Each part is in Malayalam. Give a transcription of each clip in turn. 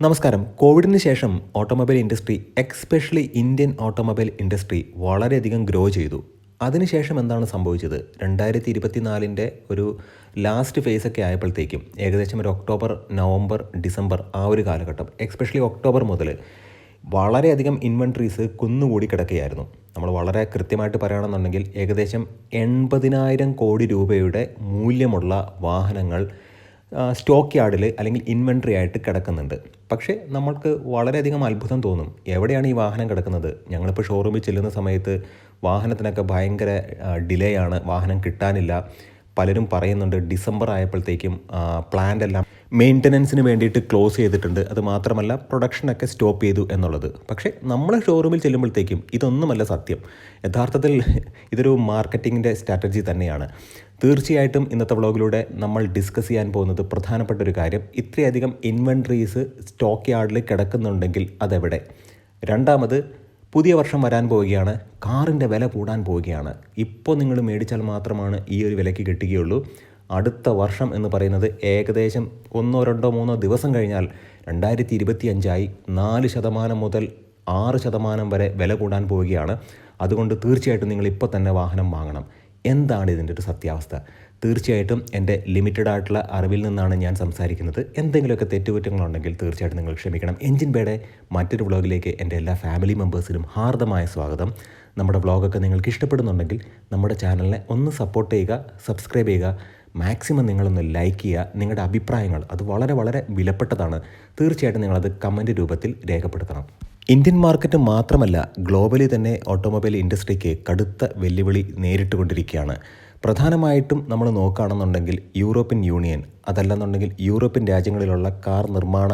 നമസ്കാരം. കോവിഡിന് ശേഷം automobile industry especially Indian automobile industry വളരെയധികം ഗ്രോ ചെയ്തു. അതിനുശേഷം എന്താണ് സംഭവിച്ചത്? രണ്ടായിരത്തി ഇരുപത്തിനാലിന്റെ ഒരു ലാസ്റ്റ് ഫേസ് ഒക്കെ ആയപ്പോഴത്തേക്കും ഏകദേശം ഒരു ഒക്ടോബർ നവംബർ ഡിസംബർ ആ ഒരു കാലഘട്ടം എക്സ്പെഷ്യലി ഒക്ടോബർ മുതൽ വളരെയധികം ഇൻവെൻട്രീസ് കുന്നുകൂടി കിടക്കുകയായിരുന്നു. നമ്മൾ വളരെ കൃത്യമായിട്ട് പറയുകയാണെന്നുണ്ടെങ്കിൽ ഏകദേശം എൺപതിനായിരം കോടി രൂപയുടെ മൂല്യമുള്ള വാഹനങ്ങൾ സ്റ്റോക്ക് യാർഡിൽ അല്ലെങ്കിൽ ഇൻവെൻട്രി ആയിട്ട് കിടക്കുന്നുണ്ട്. പക്ഷേ നമ്മൾക്ക് വളരെയധികം അത്ഭുതം തോന്നും. എവിടെയാണ് ഈ വാഹനം കിടക്കുന്നത്? ഞങ്ങളിപ്പോൾ ഷോറൂമിൽ ചെല്ലുന്ന സമയത്ത് വാഹനത്തിനൊക്കെ ഭയങ്കര ഡിലേ ആണ്. വാഹനം കിട്ടാനില്ല. പലരും പറയുന്നുണ്ട് ഡിസംബർ ആയപ്പോഴത്തേക്കും പ്ലാന്റ് എല്ലാം മെയിന്റനൻസിന് വേണ്ടിയിട്ട് ക്ലോസ് ചെയ്തിട്ടുണ്ട്. അത് മാത്രമല്ല പ്രൊഡക്ഷനൊക്കെ സ്റ്റോപ്പ് ചെയ്തു എന്നുള്ളത്. പക്ഷേ നമ്മൾ ഷോറൂമിൽ ചെല്ലുമ്പോഴത്തേക്കും ഇതൊന്നുമല്ല സത്യം. യഥാർത്ഥത്തിൽ ഇതൊരു മാർക്കറ്റിങ്ങിന്റെ സ്ട്രാറ്റജി തന്നെയാണ്. തീർച്ചയായിട്ടും ഇന്നത്തെ വ്ളോഗിലൂടെ നമ്മൾ ഡിസ്കസ് ചെയ്യാൻ പോകുന്നത് പ്രധാനപ്പെട്ട ഒരു കാര്യം. ഇത്രയധികം ഇൻവെൻട്രീസ് സ്റ്റോക്ക് യാർഡിൽ കിടക്കുന്നുണ്ടെങ്കിൽ അതെവിടെ? രണ്ടാമത് പുതിയ വർഷം വരാൻ പോവുകയാണ്. കാറിന്റെ വില കൂടാൻ പോവുകയാണ്. ഇപ്പോൾ നിങ്ങൾ മേടിച്ചാൽ മാത്രമാണ് ഈ ഒരു വിലയ്ക്ക് കിട്ടുകയുള്ളൂ. അടുത്ത വർഷം എന്ന് പറയുന്നത് ഏകദേശം ഒന്നോ രണ്ടോ മൂന്നോ ദിവസം കഴിഞ്ഞാൽ രണ്ടായിരത്തി ഇരുപത്തി അഞ്ചായി നാല് ശതമാനം മുതൽ ആറ് ശതമാനം വരെ വില കൂടാൻ പോവുകയാണ്. അതുകൊണ്ട് തീർച്ചയായിട്ടും നിങ്ങൾ ഇപ്പോൾ തന്നെ വാഹനം വാങ്ങണം. എന്താണ് ഇതിന്റെ ഒരു സത്യാവസ്ഥ? തീർച്ചയായിട്ടും എന്റെ ലിമിറ്റഡ് ആയിട്ടുള്ള അറിവിൽ നിന്നാണ് ഞാൻ സംസാരിക്കുന്നത്. എന്തെങ്കിലുമൊക്കെ തെറ്റുകുറ്റങ്ങളുണ്ടെങ്കിൽ തീർച്ചയായിട്ടും നിങ്ങൾ ക്ഷമിക്കണം. എൻജിൻ ബേയുടെ മറ്റൊരു വ്ളോഗിലേക്ക് എന്റെ എല്ലാ ഫാമിലി മെമ്പേഴ്സിനും ഹാർദമായ സ്വാഗതം. നമ്മുടെ വ്ളോഗൊക്കെ നിങ്ങൾക്ക് ഇഷ്ടപ്പെടുന്നുണ്ടെങ്കിൽ നമ്മുടെ ചാനലിനെ ഒന്ന് സപ്പോർട്ട് ചെയ്യുക സബ്സ്ക്രൈബ് ചെയ്യുക മാക്സിമം നിങ്ങളൊന്ന് ലൈക്ക് ചെയ്യുക. നിങ്ങളുടെ അഭിപ്രായങ്ങൾ അത് വളരെ വളരെ വിലപ്പെട്ടതാണ്. തീർച്ചയായിട്ടും നിങ്ങളത് കമന്റ് രൂപത്തിൽ രേഖപ്പെടുത്തണം. ഇന്ത്യൻ മാർക്കറ്റ് മാത്രമല്ല ഗ്ലോബലി തന്നെ ഓട്ടോമൊബൈൽ ഇൻഡസ്ട്രിക്ക് കടുത്ത വെല്ലുവിളി നേരിട്ടുകൊണ്ടിരിക്കുകയാണ്. പ്രധാനമായിട്ടും നമ്മൾ നോക്കുകയാണെന്നുണ്ടെങ്കിൽ യൂറോപ്യൻ യൂണിയൻ അതല്ലെന്നുണ്ടെങ്കിൽ യൂറോപ്യൻ രാജ്യങ്ങളിലുള്ള കാർ നിർമ്മാണ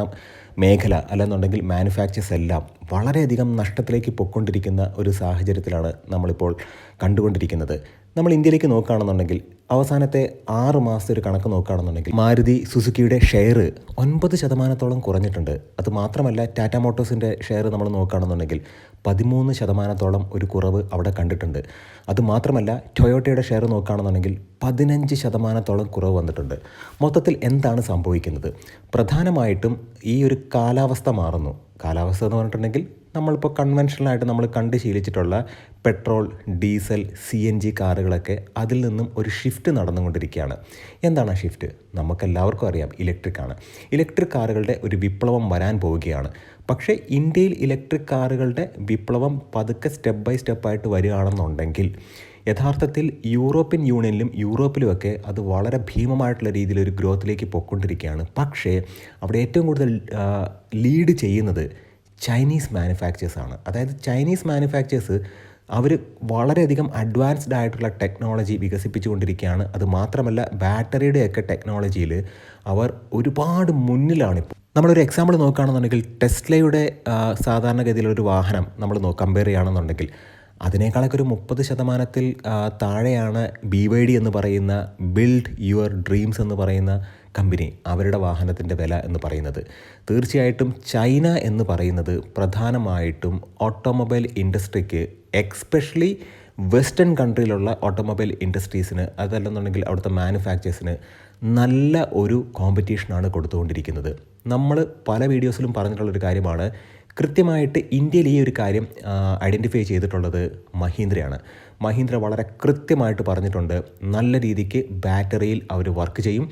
മേഖല അല്ലെന്നുണ്ടെങ്കിൽ മാനുഫാക്ചേഴ്സ് എല്ലാം വളരെയധികം നഷ്ടത്തിലേക്ക് പൊയ്ക്കൊണ്ടിരിക്കുന്ന ഒരു സാഹചര്യത്തിലാണ് നമ്മളിപ്പോൾ കണ്ടുകൊണ്ടിരിക്കുന്നത്. നമ്മൾ ഇന്ത്യയിലേക്ക് നോക്കുകയാണെന്നുണ്ടെങ്കിൽ അവസാനത്തെ ആറ് മാസത്തെ ഒരു കണക്ക് നോക്കുകയാണെന്നുണ്ടെങ്കിൽ മാരുതി സുസുക്കിയുടെ ഷെയർ ഒൻപത് ശതമാനത്തോളം കുറഞ്ഞിട്ടുണ്ട്. അത് മാത്രമല്ല ടാറ്റ മോട്ടോഴ്സിന്റെ ഷെയർ നമ്മൾ നോക്കുകയാണെന്നുണ്ടെങ്കിൽ പതിമൂന്ന് ശതമാനത്തോളം ഒരു കുറവ് അവിടെ കണ്ടിട്ടുണ്ട്. അത് മാത്രമല്ല ടൊയോട്ടയുടെ ഷെയർ നോക്കുകയാണെന്നുണ്ടെങ്കിൽ പതിനഞ്ച് ശതമാനത്തോളം കുറവ് വന്നിട്ടുണ്ട്. മൊത്തത്തിൽ എന്താണ് സംഭവിക്കുന്നത്? പ്രധാനമായിട്ടും ഈ ഒരു കാലാവസ്ഥ മാറുന്നു. കാലാവസ്ഥ എന്ന് പറഞ്ഞിട്ടുണ്ടെങ്കിൽ നമ്മളിപ്പോൾ കൺവെൻഷനലായിട്ട് നമ്മൾ കണ്ട് ശീലിച്ചിട്ടുള്ള petrol diesel C N G കാറുകളൊക്കെ അതിൽ നിന്നും ഒരു ഷിഫ്റ്റ് നടന്നുകൊണ്ടിരിക്കുകയാണ്. എന്താണ് ആ ഷിഫ്റ്റ്? നമുക്കെല്ലാവർക്കും അറിയാം ഇലക്ട്രിക് ആണ്. ഇലക്ട്രിക് കാറുകളുടെ ഒരു വിപ്ലവം വരാൻ പോവുകയാണ്. പക്ഷേ ഇന്ത്യയിൽ ഇലക്ട്രിക് കാറുകളുടെ വിപ്ലവം പതുക്കെ സ്റ്റെപ്പ് ബൈ സ്റ്റെപ്പായിട്ട് വരികയാണെന്നുണ്ടെങ്കിൽ യഥാർത്ഥത്തിൽ യൂറോപ്യൻ യൂണിയനിലും യൂറോപ്പിലുമൊക്കെ അത് വളരെ ഭീമമായിട്ടുള്ള രീതിയിൽ ഒരു ഗ്രോത്തിലേക്ക് പോയിക്കൊണ്ടിരിക്കുകയാണ്. പക്ഷേ അവിടെ ഏറ്റവും കൂടുതൽ ലീഡ് ചെയ്യുന്നത് ചൈനീസ് മാനുഫാക്ചേഴ്സാണ് അതായത് ചൈനീസ് മാനുഫാക്ചേഴ്സ് അവർ വളരെയധികം അഡ്വാൻസ്ഡ് ആയിട്ടുള്ള ടെക്നോളജി വികസിപ്പിച്ചുകൊണ്ടിരിക്കുകയാണ്. അത് മാത്രമല്ല ബാറ്ററിയുടെയൊക്കെ ടെക്നോളജിയിൽ അവർ ഒരുപാട് മുന്നിലാണിപ്പോൾ നമ്മളൊരു എക്സാമ്പിൾ നോക്കുകയാണെന്നുണ്ടെങ്കിൽ ടെസ്ലയുടെ സാധാരണഗതിയിലൊരു വാഹനം നമ്മൾ കമ്പയർ ചെയ്യുകയാണെന്നുണ്ടെങ്കിൽ. അതിനേക്കാളൊക്കെ ഒരു മുപ്പത് ശതമാനത്തിൽ താഴെയാണ് ബി വൈ ഡി എന്ന് പറയുന്ന ബിൽഡ് യുവർ ഡ്രീംസ് എന്ന് പറയുന്ന കമ്പനി അവരുടെ വാഹനത്തിന്റെ വില എന്ന് പറയുന്നത്. തീർച്ചയായിട്ടും ചൈന എന്ന് പറയുന്നത് പ്രധാനമായിട്ടും ഓട്ടോമൊബൈൽ ഇൻഡസ്ട്രിക്ക് എക്സ്പെഷ്യലി വെസ്റ്റേൺ കൺട്രിയിലുള്ള ഓട്ടോമൊബൈൽ ഇൻഡസ്ട്രീസിന് അതല്ലെന്നുണ്ടെങ്കിൽ അവിടുത്തെ മാനുഫാക്ചേഴ്സിന് നല്ല ഒരു കോമ്പറ്റീഷനാണ് കൊടുത്തുകൊണ്ടിരിക്കുന്നത്. നമ്മൾ പല വീഡിയോസിലും പറഞ്ഞിട്ടുള്ളൊരു കാര്യമാണ് കൃത്യമായിട്ട് ഇന്ത്യയിൽ ഈ ഒരു കാര്യം ഐഡന്റിഫൈ ചെയ്തിട്ടുള്ളത് മഹീന്ദ്രയാണ്. മഹീന്ദ്ര വളരെ കൃത്യമായിട്ട് പറഞ്ഞിട്ടുണ്ട് നല്ല രീതിക്ക് ബാറ്ററിയിൽ അവർ വർക്ക് ചെയ്യും.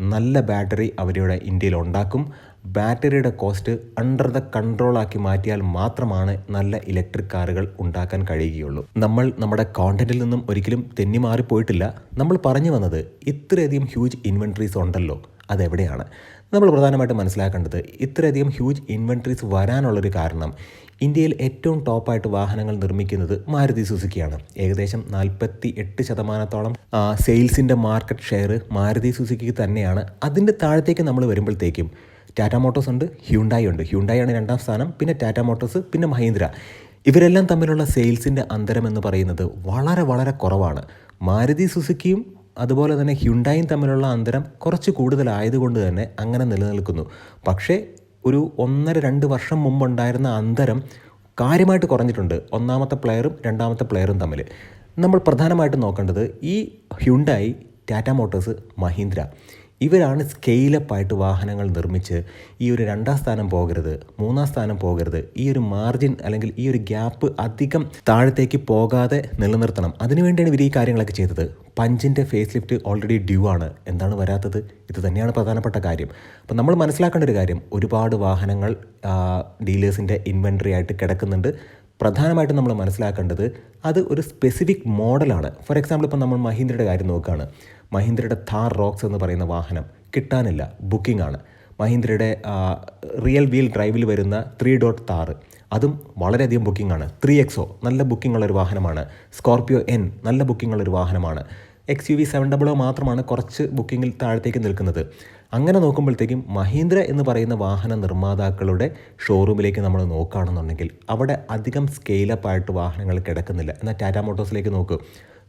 നല്ല ബാറ്ററി അവരുടെ ഇന്ത്യയിൽ ഉണ്ടാക്കും ബാറ്ററിയുടെ കോസ്റ്റ് അണ്ടർ ദ കൺട്രോളാക്കി മാറ്റിയാൽ മാത്രമാണ് നല്ല ഇലക്ട്രിക് കാറുകൾ ഉണ്ടാക്കാൻ കഴിയുകയുള്ളൂ. നമ്മൾ നമ്മുടെ കോണ്ടന്റിൽ നിന്നും ഒരിക്കലും തെന്നി മാറിപ്പോയിട്ടില്ല. നമ്മൾ പറഞ്ഞു വന്നത് ഇത്രയധികം ഹ്യൂജ് ഇൻവെൻട്രീസ് ഉണ്ടല്ലോ അതെവിടെയാണ്? നമ്മൾ പ്രധാനമായിട്ട് മനസ്സിലാക്കേണ്ടത് ഇത്രയധികം ഹ്യൂജ് ഇൻവെൻട്രീസ് വരാനുള്ളൊരു കാരണം ഇന്ത്യയിൽ ഏറ്റവും ടോപ്പായിട്ട് വാഹനങ്ങൾ നിർമ്മിക്കുന്നത് മാരുതി സുസുക്കിയാണ്. ഏകദേശം നാൽപ്പത്തി എട്ട് ശതമാനത്തോളം സെയിൽസിന്റെ മാർക്കറ്റ് ഷെയർ മാരുതി സുസുക്കിക്ക് തന്നെയാണ്. അതിന്റെ താഴത്തേക്ക് നമ്മൾ വരുമ്പോഴത്തേക്കും ടാറ്റ മോട്ടോഴ്സ് ഉണ്ട് ഹ്യൂണ്ടായി ഉണ്ട്. ഹ്യൂണ്ടായി ആണ് രണ്ടാം സ്ഥാനം പിന്നെ ടാറ്റ മോട്ടോഴ്സ് പിന്നെ മഹീന്ദ്ര. ഇവരെല്ലാം തമ്മിലുള്ള സെയിൽസിന്റെ അന്തരം എന്ന് പറയുന്നത് വളരെ വളരെ കുറവാണ്. മാരുതി സുസുക്കിയും അതുപോലെ തന്നെ ഹ്യുണ്ടായും തമ്മിലുള്ള അന്തരം കുറച്ച് കൂടുതലായതുകൊണ്ട് തന്നെ അങ്ങനെ നിലനിൽക്കുന്നു. പക്ഷേ ഒരു ഒന്നര രണ്ട് വർഷം മുമ്പുണ്ടായിരുന്ന അന്തരം കാര്യമായിട്ട് കുറഞ്ഞിട്ടുണ്ട്. ഒന്നാമത്തെ പ്ലെയറും രണ്ടാമത്തെ പ്ലെയറും തമ്മിൽ നമ്മൾ പ്രധാനമായിട്ടും നോക്കേണ്ടത് ഈ ഹ്യുണ്ടായി ടാറ്റ മോട്ടോഴ്സ് മഹീന്ദ്ര ഇവരാണ് സ്കെയിലപ്പായിട്ട് വാഹനങ്ങൾ നിർമ്മിച്ച് ഈ ഒരു രണ്ടാം സ്ഥാനം പോകരുത് മൂന്നാം സ്ഥാനം പോകരുത് ഈ ഒരു മാർജിൻ അല്ലെങ്കിൽ ഈ ഒരു ഗ്യാപ്പ് അധികം താഴത്തേക്ക് പോകാതെ നിലനിർത്തണം. അതിനുവേണ്ടിയാണ് ഇവർ ഈ കാര്യങ്ങളൊക്കെ ചെയ്തത്. പഞ്ചിന്റെ ഫേസ് ലിഫ്റ്റ് ഓൾറെഡി ഡ്യൂ ആണ്. എന്താണ് വരാത്തത്? ഇത് തന്നെയാണ് പ്രധാനപ്പെട്ട കാര്യം. അപ്പം നമ്മൾ മനസ്സിലാക്കേണ്ട ഒരു കാര്യം ഒരുപാട് വാഹനങ്ങൾ ഡീലേഴ്സിന്റെ ഇൻവെൻട്രി ആയിട്ട് കിടക്കുന്നുണ്ട്. പ്രധാനമായിട്ടും നമ്മൾ മനസ്സിലാക്കേണ്ടത് അത് ഒരു സ്പെസിഫിക് മോഡലാണ് ഫോർ എക്സാമ്പിൾ ഇപ്പം നമ്മൾ മഹീന്ദ്രയുടെ കാര്യം നോക്കുകയാണ്. മഹീന്ദ്രയുടെ താർ റോക്സ് എന്ന് പറയുന്ന വാഹനം കിട്ടാനില്ല. ബുക്കിംഗ് ആണ്. മഹീന്ദ്രയുടെ റിയൽ വീൽ ഡ്രൈവിൽ വരുന്ന ത്രീ ഡോട്ട് താറ് അതും വളരെയധികം ബുക്കിംഗ് ആണ്. ത്രീ എക്സോ നല്ല ബുക്കിംഗ് ഉള്ളൊരു വാഹനമാണ്. സ്കോർപിയോ എൻ നല്ല ബുക്കിംഗ് ഉള്ളൊരു വാഹനമാണ്. X U V seven double മാത്രമാണ് കുറച്ച് ബുക്കിങ്ങിൽ താഴത്തേക്ക് നിൽക്കുന്നത്. അങ്ങനെ നോക്കുമ്പോഴത്തേക്കും മഹീന്ദ്ര എന്ന് പറയുന്ന വാഹന നിർമ്മാതാക്കളുടെ ഷോറൂമിലേക്ക് നമ്മൾ നോക്കുകയാണെന്നുണ്ടെങ്കിൽ അവിടെ അധികം സ്കെയിലപ്പായിട്ട് വാഹനങ്ങൾ കിടക്കുന്നില്ല. എന്നാൽ ടാറ്റ മോട്ടോഴ്സിലേക്ക് നോക്ക്.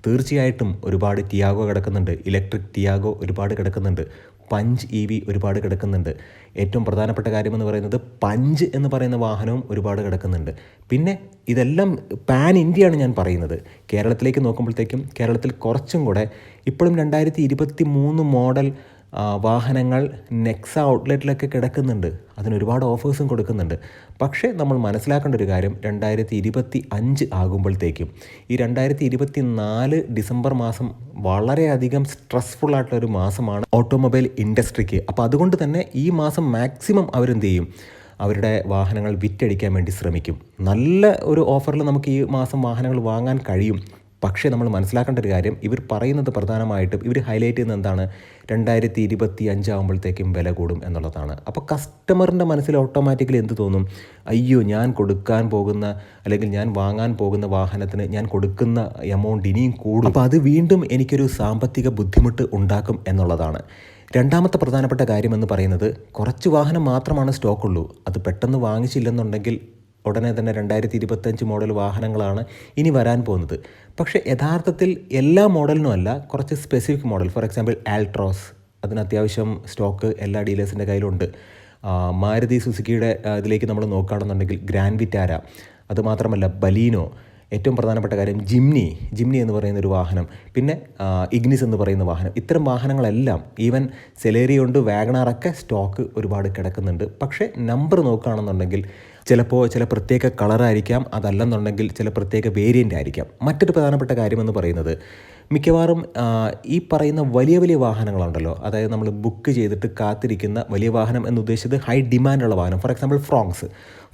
തീർച്ചയായിട്ടും ഒരുപാട് ടിയാഗോ കിടക്കുന്നുണ്ട്. ഇലക്ട്രിക് ടിയാഗോ ഒരുപാട് കിടക്കുന്നുണ്ട്. പഞ്ച് ഇ വി ഒരുപാട് കിടക്കുന്നുണ്ട്. ഏറ്റവും പ്രധാനപ്പെട്ട കാര്യമെന്ന് പറയുന്നത് പഞ്ച് എന്ന് പറയുന്ന വാഹനവും ഒരുപാട് കിടക്കുന്നുണ്ട്. പിന്നെ ഇതെല്ലാം പാൻ ഇന്ത്യയാണ് ഞാൻ പറയുന്നത്. കേരളത്തിലേക്ക് നോക്കുമ്പോഴത്തേക്കും കേരളത്തിൽ കുറച്ചും കൂടെ ഇപ്പോഴും രണ്ടായിരത്തി മോഡൽ വാഹനങ്ങൾ നെക്സ ഔട്ട്ലെറ്റിലൊക്കെ കിടക്കുന്നുണ്ട്. അതിന് ഒരുപാട് ഓഫേഴ്സും കൊടുക്കുന്നുണ്ട്. പക്ഷേ നമ്മൾ മനസ്സിലാക്കേണ്ട ഒരു കാര്യം രണ്ടായിരത്തി ഇരുപത്തി അഞ്ച് ആകുമ്പോഴത്തേക്കും ഈ രണ്ടായിരത്തി ഇരുപത്തി നാല് ഡിസംബർ മാസം വളരെയധികം സ്ട്രെസ്ഫുൾ ആയിട്ടുള്ള ഒരു മാസമാണ് ഓട്ടോമൊബൈൽ ഇൻഡസ്ട്രിക്ക് അപ്പോൾ അതുകൊണ്ട് തന്നെ ഈ മാസം മാക്സിമം അവരെന്ത് ചെയ്യും അവരുടെ വാഹനങ്ങൾ വിറ്റടിക്കാൻ വേണ്ടി ശ്രമിക്കും. നല്ല ഒരു ഓഫറിൽ നമുക്ക് ഈ മാസം വാഹനങ്ങൾ വാങ്ങാൻ കഴിയും. പക്ഷേ നമ്മൾ മനസ്സിലാക്കേണ്ട ഒരു കാര്യം ഇവർ പറയുന്നത് പ്രധാനമായിട്ടും ഇവർ ഹൈലൈറ്റ് ചെയ്യുന്നത് എന്താണ്? രണ്ടായിരത്തി ഇരുപത്തി അഞ്ചാകുമ്പോഴത്തേക്കും വില കൂടും എന്നുള്ളതാണ്. അപ്പോൾ കസ്റ്റമറിന്റെ മനസ്സിൽ ഓട്ടോമാറ്റിക്കലി എന്ത് തോന്നും? അയ്യോ ഞാൻ കൊടുക്കാൻ പോകുന്ന അല്ലെങ്കിൽ ഞാൻ വാങ്ങാൻ പോകുന്ന വാഹനത്തിന് ഞാൻ കൊടുക്കുന്ന എമൗണ്ട് ഇനിയും കൂടും. അപ്പോൾ അത് വീണ്ടും എനിക്കൊരു സാമ്പത്തിക ബുദ്ധിമുട്ട് ഉണ്ടാക്കും എന്നുള്ളതാണ്. രണ്ടാമത്തെ പ്രധാനപ്പെട്ട കാര്യമെന്ന് പറയുന്നത് കുറച്ച് വാഹനം മാത്രമാണ് സ്റ്റോക്കുള്ളൂ അത് പെട്ടെന്ന് വാങ്ങിച്ചില്ലെന്നുണ്ടെങ്കിൽ ഉടനെ തന്നെ രണ്ടായിരത്തി ഇരുപത്തഞ്ച് മോഡൽ വാഹനങ്ങളാണ് ഇനി വരാൻ പോകുന്നത്. പക്ഷേ യഥാർത്ഥത്തിൽ എല്ലാ മോഡലിനും അല്ല കുറച്ച് specific model for example Altroz അതിന് അത്യാവശ്യം സ്റ്റോക്ക് എല്ലാ ഡീലേഴ്സിന്റെ കയ്യിലുണ്ട്. മാരുതി സുസുക്കിയുടെ ഇതിലേക്ക് നമ്മൾ നോക്കുകയാണെന്നുണ്ടെങ്കിൽ ഗ്രാൻഡ് വിറ്റാര അതുമാത്രമല്ല ബലീനോ ഏറ്റവും പ്രധാനപ്പെട്ട കാര്യം ജിംനി ജിംനി എന്ന് പറയുന്ന ഒരു വാഹനം പിന്നെ ഇഗ്നിസ് എന്ന് പറയുന്ന വാഹനം. ഇത്തരം വാഹനങ്ങളെല്ലാം ഈവൻ സെലേറിയുണ്ട് വാഗണാറൊക്കെ സ്റ്റോക്ക് ഒരുപാട് കിടക്കുന്നുണ്ട്. പക്ഷേ നമ്പർ നോക്കുകയാണെന്നുണ്ടെങ്കിൽ ചിലപ്പോൾ ചില പ്രത്യേക കളറായിരിക്കാം അതല്ലെന്നുണ്ടെങ്കിൽ ചില പ്രത്യേക വേരിയന്റ് ആയിരിക്കാം. മറ്റൊരു പ്രധാനപ്പെട്ട കാര്യമെന്ന് പറയുന്നത് മിക്കവാറും ഈ പറയുന്ന വലിയ വലിയ വാഹനങ്ങളുണ്ടല്ലോ. അതായത് നമ്മൾ ബുക്ക് ചെയ്തിട്ട് കാത്തിരിക്കുന്ന വലിയ വാഹനം എന്ന് ഉദ്ദേശിച്ചത് ഹൈ ഡിമാൻഡുള്ള വാഹനം. ഫോർ എക്സാമ്പിൾ ഫ്രോങ്സ്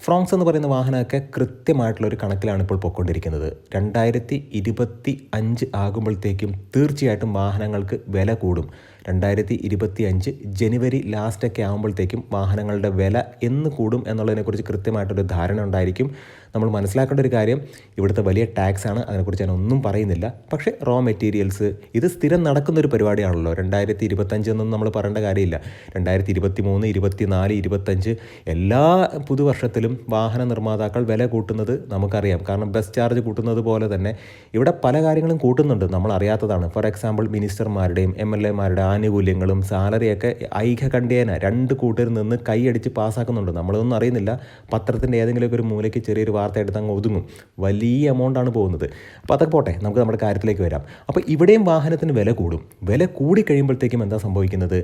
ഫ്രോങ്സ് എന്ന് പറയുന്ന വാഹനമൊക്കെ കൃത്യമായിട്ടുള്ള ഒരു കണക്കിലാണ് ഇപ്പോൾ പോയിക്കൊണ്ടിരിക്കുന്നത്. രണ്ടായിരത്തി ഇരുപത്തി അഞ്ച് ആകുമ്പോഴത്തേക്കും തീർച്ചയായിട്ടും വാഹനങ്ങൾക്ക് വില കൂടും. രണ്ടായിരത്തി ഇരുപത്തി അഞ്ച് ജനുവരി ലാസ്റ്റൊക്കെ ആകുമ്പോഴത്തേക്കും വാഹനങ്ങളുടെ വില എന്ന് കൂടും എന്നുള്ളതിനെക്കുറിച്ച് കൃത്യമായിട്ടൊരു ധാരണ ഉണ്ടായിരിക്കും. നമ്മൾ മനസ്സിലാക്കേണ്ട ഒരു കാര്യം ഇവിടുത്തെ വലിയ ടാക്സ് ആണ്. അതിനെക്കുറിച്ച് ഞാൻ ഒന്നും പറയുന്നില്ല. പക്ഷേ റോ മെറ്റീരിയൽസ് ഇത് സ്ഥിരം നടക്കുന്ന ഒരു പരിപാടിയാണല്ലോ. രണ്ടായിരത്തി ഇരുപത്തഞ്ച് എന്നൊന്നും നമ്മൾ പറയേണ്ട കാര്യമില്ല. രണ്ടായിരത്തി ഇരുപത്തി മൂന്ന് ഇരുപത്തി നാല് ഇരുപത്തഞ്ച് എല്ലാ പുതുവർഷത്തിലും വാഹന നിർമ്മാതാക്കൾ വില കൂട്ടുന്നത് നമുക്കറിയാം. കാരണം ബസ് ചാർജ് കൂട്ടുന്നത് പോലെ തന്നെ ഇവിടെ പല കാര്യങ്ങളും കൂട്ടുന്നുണ്ട്. നമ്മൾ അറിയാത്തതാണ്. ഫോർ എക്സാമ്പിൾ മിനിസ്റ്റർമാരുടെയും എം എൽ എമാരുടെ ആനുകൂല്യങ്ങളും സാലറിയൊക്കെ ഐകകണ്ഠ്യേന രണ്ട് കൂട്ടർ നിന്ന് കൈയടിച്ച് പാസ്സാക്കുന്നുണ്ട് നമ്മളൊന്നും അറിയുന്നില്ല. പത്രത്തിന്റെ ഏതെങ്കിലുമൊക്കെ ഒരു മൂലയ്ക്ക് ചെറിയൊരു വാർത്ത എടുത്ത് അങ്ങ് ഒതുങ്ങും. വലിയ എമൗണ്ടാണ് പോകുന്നത്. അപ്പോൾ അതൊക്കെ പോട്ടെ നമുക്ക് നമ്മുടെ കാര്യത്തിലേക്ക് വരാം. അപ്പോൾ ഇവിടെയും വാഹനത്തിന് വില കൂടും. വില കൂടി കഴിയുമ്പോഴത്തേക്കും എന്താ സംഭവിക്കുന്നത്?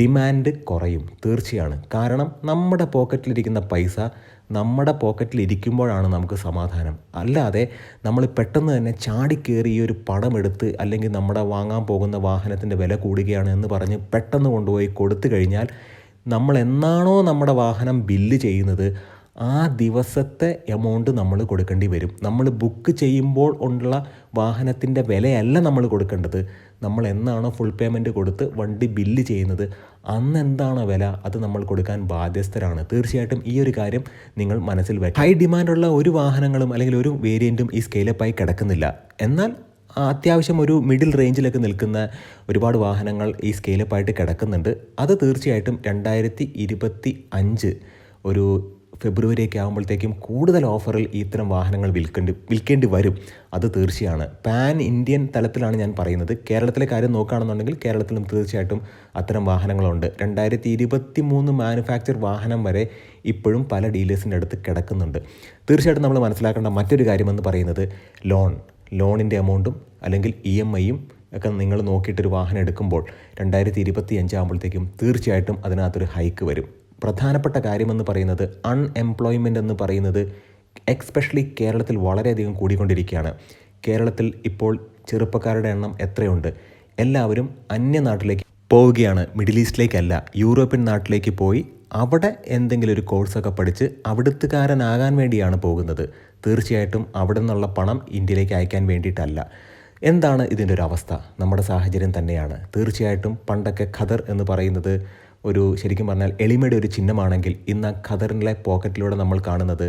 ഡിമാൻഡ് കുറയും തീർച്ചയാണ്. കാരണം നമ്മുടെ പോക്കറ്റിലിരിക്കുന്ന പൈസ നമ്മുടെ പോക്കറ്റിൽ ഇരിക്കുമ്പോഴാണ് നമുക്ക് സമാധാനം. അല്ലാതെ നമ്മൾ പെട്ടെന്ന് തന്നെ ചാടിക്കേറി ഈ ഒരു പടം എടുത്ത് അല്ലെങ്കിൽ നമ്മുടെ വാങ്ങാൻ പോകുന്ന വാഹനത്തിന്റെ വില കൂടുകയാണ് എന്ന് പറഞ്ഞ് പെട്ടെന്ന് കൊണ്ടുപോയി കൊടുത്തു കഴിഞ്ഞാൽ നമ്മൾ എന്നാണോ നമ്മുടെ വാഹനം ബില്ല് ചെയ്യുന്നത് ആ ദിവസത്തെ എമൗണ്ട് നമ്മൾ കൊടുക്കേണ്ടി വരും. നമ്മൾ ബുക്ക് ചെയ്യുമ്പോൾ ഉള്ള വാഹനത്തിന്റെ വിലയല്ല നമ്മൾ കൊടുക്കേണ്ടത്. നമ്മൾ എന്നാണോ ഫുൾ പേയ്മെന്റ് കൊടുത്ത് വണ്ടി ബില്ല് ചെയ്യുന്നത് അന്ന് എന്താണോ വില അത് നമ്മൾ കൊടുക്കാൻ ബാധ്യസ്ഥരാണ്. തീർച്ചയായിട്ടും ഈ ഒരു കാര്യം നിങ്ങൾ മനസ്സിൽ വയ്ക്കും ഹൈ ഡിമാൻഡുള്ള ഒരു വാഹനങ്ങളും അല്ലെങ്കിൽ ഒരു വേരിയന്റും ഈ സ്കെയിലപ്പായി കിടക്കുന്നില്ല. എന്നാൽ അത്യാവശ്യം ഒരു മിഡിൽ റേഞ്ചിലൊക്കെ നിൽക്കുന്ന ഒരുപാട് വാഹനങ്ങൾ ഈ സ്കെയിലപ്പായിട്ട് കിടക്കുന്നുണ്ട്. അത് തീർച്ചയായിട്ടും രണ്ടായിരത്തി ഇരുപത്തി അഞ്ച് ഒരു ഫെബ്രുവരി ഒക്കെ ആകുമ്പോഴത്തേക്കും കൂടുതൽ ഓഫറിൽ ഇത്തരം വാഹനങ്ങൾ വിൽക്കേണ്ടി വിൽക്കേണ്ടി വരും. അത് തീർച്ചയാണ്. പാൻ ഇന്ത്യൻ തലത്തിലാണ് ഞാൻ പറയുന്നത്. കേരളത്തിലെ കാര്യം നോക്കുകയാണെന്നുണ്ടെങ്കിൽ കേരളത്തിലും തീർച്ചയായിട്ടും അത്തരം വാഹനങ്ങളുണ്ട്. രണ്ടായിരത്തി ഇരുപത്തി മൂന്ന് മാനുഫാക്ചർ വാഹനം വരെ ഇപ്പോഴും പല ഡീലേഴ്സിന്റെ അടുത്ത് കിടക്കുന്നുണ്ട്. തീർച്ചയായിട്ടും നമ്മൾ മനസ്സിലാക്കേണ്ട മറ്റൊരു കാര്യമെന്ന് പറയുന്നത് ലോൺ. ലോണിന്റെ എമൗണ്ടും അല്ലെങ്കിൽ ഇ എം ഐയും ഒക്കെ നിങ്ങൾ നോക്കിയിട്ടൊരു വാഹനം എടുക്കുമ്പോൾ രണ്ടായിരത്തി ഇരുപത്തി അഞ്ചാകുമ്പോഴത്തേക്കും തീർച്ചയായിട്ടും അതിനകത്തൊരു ഹൈക്ക് വരും. പ്രധാനപ്പെട്ട കാര്യമെന്ന് പറയുന്നത് അൺഎംപ്ലോയ്മെന്റ് എന്ന് പറയുന്നത് എക്സ്പെഷ്യലി കേരളത്തിൽ വളരെയധികം കൂടിക്കൊണ്ടിരിക്കുകയാണ്. കേരളത്തിൽ ഇപ്പോൾ ചെറുപ്പക്കാരുടെ എണ്ണം എത്രയുണ്ട്? എല്ലാവരും അന്യനാട്ടിലേക്ക് പോവുകയാണ്. മിഡിൽ ഈസ്റ്റിലേക്കല്ല. യൂറോപ്യൻ നാട്ടിലേക്ക് പോയി അവിടെ എന്തെങ്കിലും ഒരു കോഴ്സൊക്കെ പഠിച്ച് അവിടുത്തുകാരനാകാൻ വേണ്ടിയാണ് പോകുന്നത്. തീർച്ചയായിട്ടും അവിടെ നിന്നുള്ള പണം ഇന്ത്യയിലേക്ക് അയക്കാൻ വേണ്ടിയിട്ടല്ല. എന്താണ് ഇതിന്റെ ഒരു അവസ്ഥ? നമ്മുടെ സാഹചര്യം തന്നെയാണ്. തീർച്ചയായിട്ടും പണ്ടൊക്കെ ഖദർ എന്ന് പറയുന്നത് ഒരു ശരിക്കും പറഞ്ഞാൽ എളിമയുടെ ഒരു ചിഹ്നമാണെങ്കിൽ ഇന്ന് ആ ഖദറിലെ പോക്കറ്റിലൂടെ നമ്മൾ കാണുന്നത്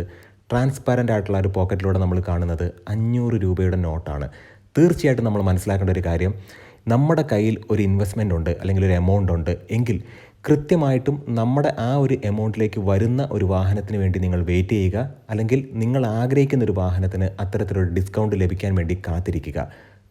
ട്രാൻസ്പാരന്റ് ആയിട്ടുള്ള ഒരു പോക്കറ്റിലൂടെ നമ്മൾ കാണുന്നത് അഞ്ഞൂറ് രൂപയുടെ നോട്ടാണ്. തീർച്ചയായിട്ടും നമ്മൾ മനസ്സിലാക്കേണ്ട ഒരു കാര്യം നമ്മുടെ കയ്യിൽ ഒരു ഇൻവെസ്റ്റ്മെന്റ് ഉണ്ട് അല്ലെങ്കിൽ ഒരു എമൗണ്ട് ഉണ്ട് എങ്കിൽ കൃത്യമായിട്ടും നമ്മുടെ ആ ഒരു എമൗണ്ടിലേക്ക് വരുന്ന ഒരു വാഹനത്തിന് വേണ്ടി നിങ്ങൾ വെയിറ്റ് ചെയ്യുക അല്ലെങ്കിൽ നിങ്ങൾ ആഗ്രഹിക്കുന്ന ഒരു വാഹനത്തിന് അത്തരത്തിലൊരു ഡിസ്കൗണ്ട് ലഭിക്കാൻ വേണ്ടി കാത്തിരിക്കുക.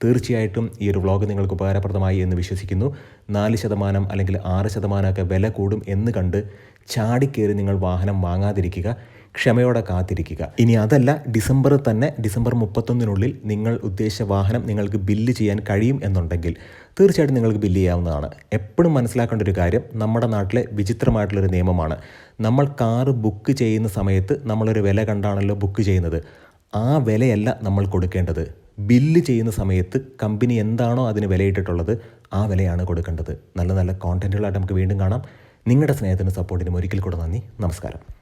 തീർച്ചയായിട്ടും ഈ ഒരു വ്ളോഗ് നിങ്ങൾക്ക് ഉപകാരപ്രദമായി എന്ന് വിശ്വസിക്കുന്നു. നാല് ശതമാനം അല്ലെങ്കിൽ ആറ് ശതമാനമൊക്കെ വില കൂടും എന്ന് കണ്ട് ചാടിക്കേറി നിങ്ങൾ വാഹനം വാങ്ങാതിരിക്കുക ക്ഷമയോടെ കാത്തിരിക്കുക. ഇനി അതല്ല ഡിസംബർ തന്നെ ഡിസംബർ മുപ്പത്തൊന്നിനുള്ളിൽ നിങ്ങൾ ഉദ്ദേശിച്ച വാഹനം നിങ്ങൾക്ക് ബില്ല് ചെയ്യാൻ കഴിയും എന്നുണ്ടെങ്കിൽ തീർച്ചയായിട്ടും നിങ്ങൾക്ക് ബില്ല് ചെയ്യാവുന്നതാണ്. എപ്പോഴും മനസ്സിലാക്കേണ്ട ഒരു കാര്യം നമ്മുടെ നാട്ടിലെ വിചിത്രമായിട്ടുള്ളൊരു നിയമമാണ്. നമ്മൾ കാറ് ബുക്ക് ചെയ്യുന്ന സമയത്ത് നമ്മളൊരു വില കണ്ടാണല്ലോ ബുക്ക് ചെയ്യുന്നത്. ആ വിലയല്ല നമ്മൾ കൊടുക്കേണ്ടത്. ബില്ല് ചെയ്യുന്ന സമയത്ത് കമ്പനി എന്താണോ അതിന് വിലയിട്ടിട്ടുള്ളത് ആ വിലയാണ് കൊടുക്കേണ്ടത്. നല്ല നല്ല കോണ്ടന്റുകളായിട്ട് നമുക്ക് വീണ്ടും കാണാം. നിങ്ങളുടെ സ്നേഹത്തിനും സപ്പോർട്ടിനും ഒരിക്കൽ കൂടെ നന്ദി. നമസ്കാരം.